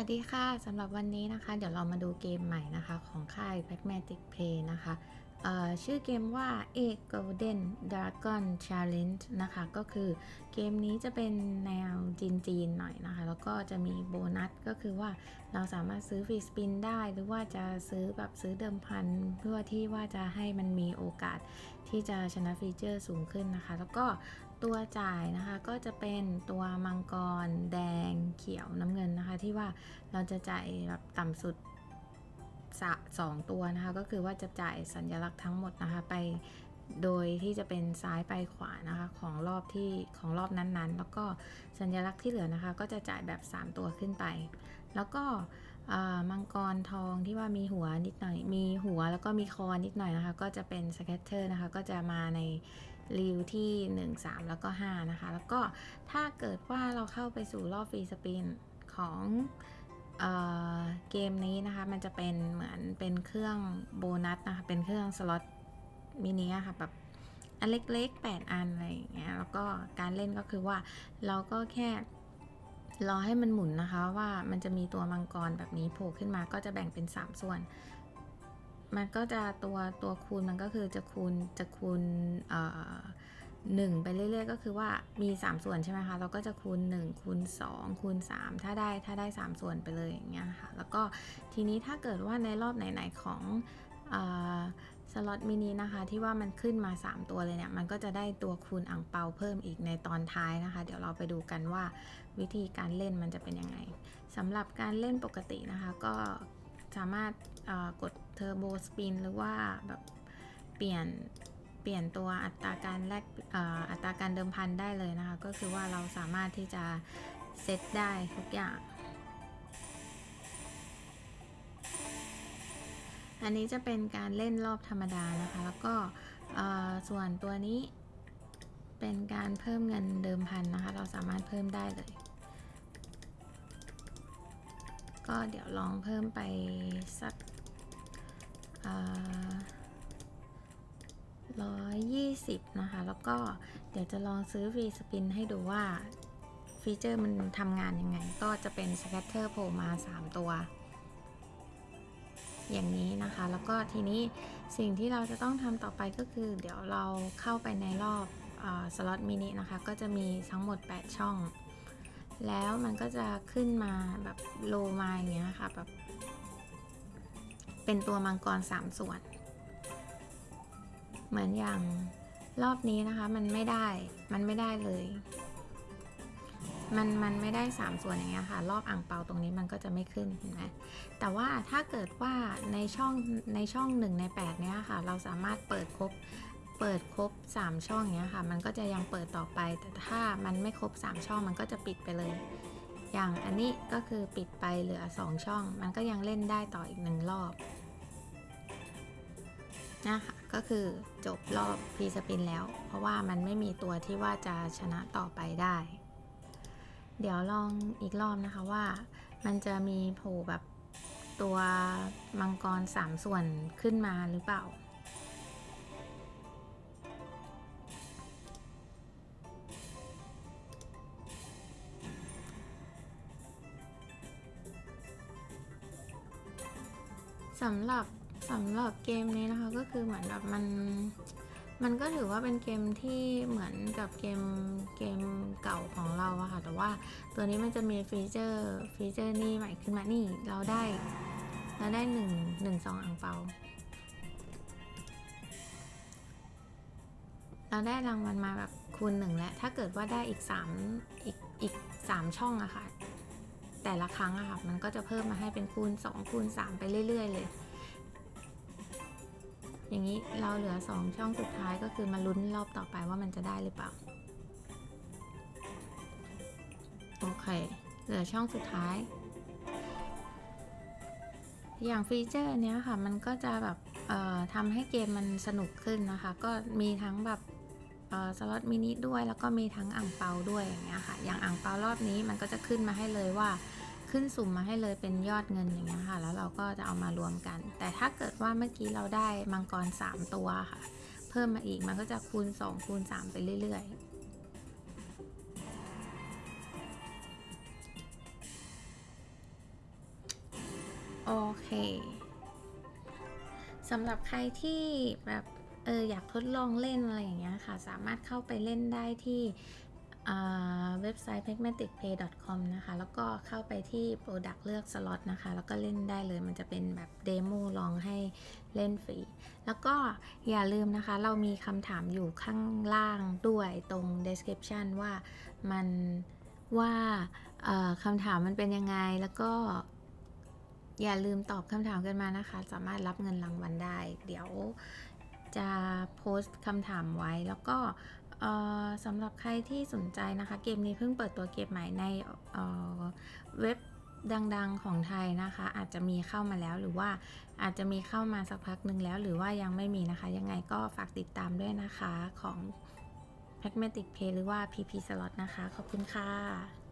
วัสดีค่ะสำหรับวันนี้นะคะ เดี๋ยวเรามาดูเกมใหม่นะคะ ของค่าย Blackmagic Play นะคะ ชื่อเกมว่า A Golden Dragon Challenge นะคะ ก็คือเกมนี้จะเป็นแนวจีนๆหน่อยนะคะ แล้วก็จะมีโบนัสก็คือว่าเราสามารถซื้อฟรีสปินได้ หรือว่าจะซื้อแบบซื้อเดิมพันเพื่อที่ว่าจะให้มันมีโอกาสที่จะชนะฟีเจอร์สูงขึ้นนะคะ แล้วก็ตัวจ่ายนะคะก็จะเป็นตัวมังกรแดงเขียวน้ำเงินนะคะ ที่ว่าเราจะจ่ายแบบต่ำสุด สองตัวนะคะ ก็คือว่าจะจ่ายสัญลักษณ์ทั้งหมดนะคะ ไปโดยที่จะเป็นซ้ายไปขวานะคะของรอบที่ของรอบนั้นๆ แล้วก็สัญลักษณ์ที่เหลือนะคะ ก็จะจ่ายแบบ 3 ตัวขึ้นไป แล้วก็มังกรทองที่ว่ามีหัวนิดหน่อย มีหัวแล้วก็มีคอนิดหน่อยนะคะ ก็จะเป็นสแคตเตอร์นะคะ ก็จะมาในรีวที่ 1 3 แล้วก็ 5 นะคะ แล้วก็ถ้าเกิดว่าเราเข้าไปสู่รอบฟรีสปินของ เกมนี้นะคะ มันจะเป็นเหมือนเป็นเครื่องโบนัสนะคะ เป็นเครื่องสล็อตมินิค่ะแบบอันเล็กๆ 8 อันอะไรอย่างเงี้ย แล้วก็การเล่นก็คือว่าเราก็แค่รอให้มันหมุนนะคะว่ามันจะมีตัวมังกรแบบนี้โผล่ขึ้นมาก็จะแบ่งเป็น 3 ส่วน มันก็จะตัวตัวคูณมันก็คือจะคูณจะคูณเอ่อ หนึ่งไปเรื่อยๆ ก็คือว่ามี 3 ส่วนใช่ไหมคะ เราก็จะคูณ1คูณ2คูณ3 ถ้าได้ถ้าได้ 3 ส่วนไปเลยอย่างเงี้ยค่ะ แล้วก็ทีนี้ถ้าเกิดว่าในรอบไหนๆของอสล็อตมินินะคะ ที่ว่ามันขึ้นมา 3 ตัวเลยเนี่ย มันก็จะได้ตัวคูณอ่างเปาเพิ่มอีกในตอนท้ายนะคะ เดี๋ยวเราไปดูกันว่าวิธีการเล่นมันจะเป็นยังไงสำหรับการเล่นปกตินะคะ ก็สามารถกดเทอร์โบสปินหรือว่าแบบเปลี่ยน เปลี่ยนตัวอัตราการแลกอัตราการเดิมพันได้เลยนะคะ ก็คือว่าเราสามารถที่จะเซตได้ทุกอย่าง อันนี้จะเป็นการเล่นรอบธรรมดานะคะ แล้วก็ส่วนตัวนี้เป็นการเพิ่มเงินเดิมพันนะคะ เราสามารถเพิ่มได้เลย ก็เดี๋ยวลองเพิ่มไปสักอ่า 120 นะคะ แล้วก็เดี๋ยวจะลองซื้อฟรีสปินให้ดูว่าฟีเจอร์มันทำงานยังไง ก็จะเป็นสแคตเตอร์โผล่มา 3 ตัว อย่างนี้นะคะ แล้วก็ทีนี้สิ่งที่เราจะต้องทำต่อไปก็คือ เดี๋ยวเราเข้าไปในรอบสล็อตมินินะคะ ก็จะมีทั้งหมด 8 ช่อง แล้วมันก็จะขึ้นมาแบบโลมาอย่างเงี้ยค่ะแบบเป็นตัวมังกร 3 ส่วน เหมือนอย่างรอบนี้นะคะ มันไม่ได้ มันไม่ได้เลย มันมันไม่ได้ 3 ส่วนอย่างเงี้ยค่ะ รอบอ่างเปาตรงนี้มันก็จะไม่ขึ้นเห็นไหมแต่ว่าถ้าเกิดว่าในช่องในช่อง1ใน8เนี้ยค่ะ เราสามารถเปิดครบเปิดครบ 3 ช่องเนี้ยค่ะ มันก็จะยังเปิดต่อไป แต่ถ้ามันไม่ครบ 3 ช่องมันก็จะปิดไปเลย อย่างอันนี้ก็คือปิดไปเหลือ 2 ช่อง มันก็ยังเล่นได้ต่ออีกหนึ่งรอบนะคะ ก็คือจบรอบพรีสปินแล้ว เพราะว่ามันไม่มีตัวที่ว่าจะชนะต่อไปได้ เดี๋ยวลองอีกรอบนะคะว่า มันจะมีโผล่แบบตัวมังกรสามส่วนขึ้นมาหรือเปล่า สำหรับ สำหรับเกมนี้นะคะก็คือเหมือนแบบมันมันก็ถือว่าเป็นเกมที่เหมือนกับเกมเกมเก่าของเราอะค่ะ แต่ว่าตัวนี้มันจะมีฟีเจอร์ฟีเจอร์นี่ใหม่ขึ้นมานี่เราได้เราได้หนึ่งหนึ่งสองอ่างเปาเราได้รางวัลมาแบบคูณหนึ่งและถ้าเกิดว่าได้อีกสามอีกอีกสามช่องอะค่ะ แต่ละครั้งอะค่ะ มันก็จะเพิ่มมาให้เป็นคูณ2คูณ3ไปเรื่อย ๆ เลย อย่างนี้เราเหลือ 2 ช่องสุดท้ายก็คือมาลุ้นรอบต่อไปว่ามันจะได้หรือเปล่า โอเค เหลือช่องสุดท้าย อย่างฟีเจอร์เนี้ยค่ะ มันก็จะแบบทำให้เกมมันสนุกขึ้นนะคะ ก็มีทั้งแบบสล็อตมินิด้วย แล้วก็มีทั้งอ่างเปาด้วยอย่างเงี้ยค่ะ อย่างอ่างเปารอบนี้มันก็จะขึ้นมาให้เลยว่า ขึ้นสุ่มมาให้เลยเป็นยอดเงินอย่างเงี้ยค่ะ แล้วเราก็จะเอามารวมกัน แต่ถ้าเกิดว่าเมื่อกี้เราได้มังกร 3 ตัวค่ะ เพิ่มมาอีกมันก็จะคูณ 2 คูณ 3 ไปเรื่อยๆโอเคสำหรับใครที่แบบเอออยากทดลองเล่นอะไรอย่างเงี้ยค่ะ สามารถเข้าไปเล่นได้ที่ เว็บไซต์ pragmaticplay.com นะคะ แล้วก็เข้าไปที่ Product เลือกสล็อตนะคะ แล้วก็เล่นได้เลย มันจะเป็นแบบเดโมลองให้เล่นฟรี แล้วก็อย่าลืมนะคะ เรามีคำถามอยู่ข้างล่างด้วยตรง description ว่ามันว่าคำถามมันเป็นยังไง แล้วก็อย่าลืมตอบคำถามกันมานะคะ สามารถรับเงินรางวัลได้ เดี๋ยวจะโพสต์คำถามไว้แล้วก็ สำหรับใครที่สนใจนะคะ เกมนี้เพิ่งเปิดตัวเกมใหม่ในเเว็บดังๆของไทยนะคะ อาจจะมีเข้ามาแล้วหรือว่าอาจจะมีเข้ามาสักพักหนึ่งแล้ว หรือว่ายังไม่มีนะคะ ยังไงก็ฝากติดตามด้วยนะคะของ Pragmatic Play หรือว่า PP Slot นะคะ ขอบคุณค่ะ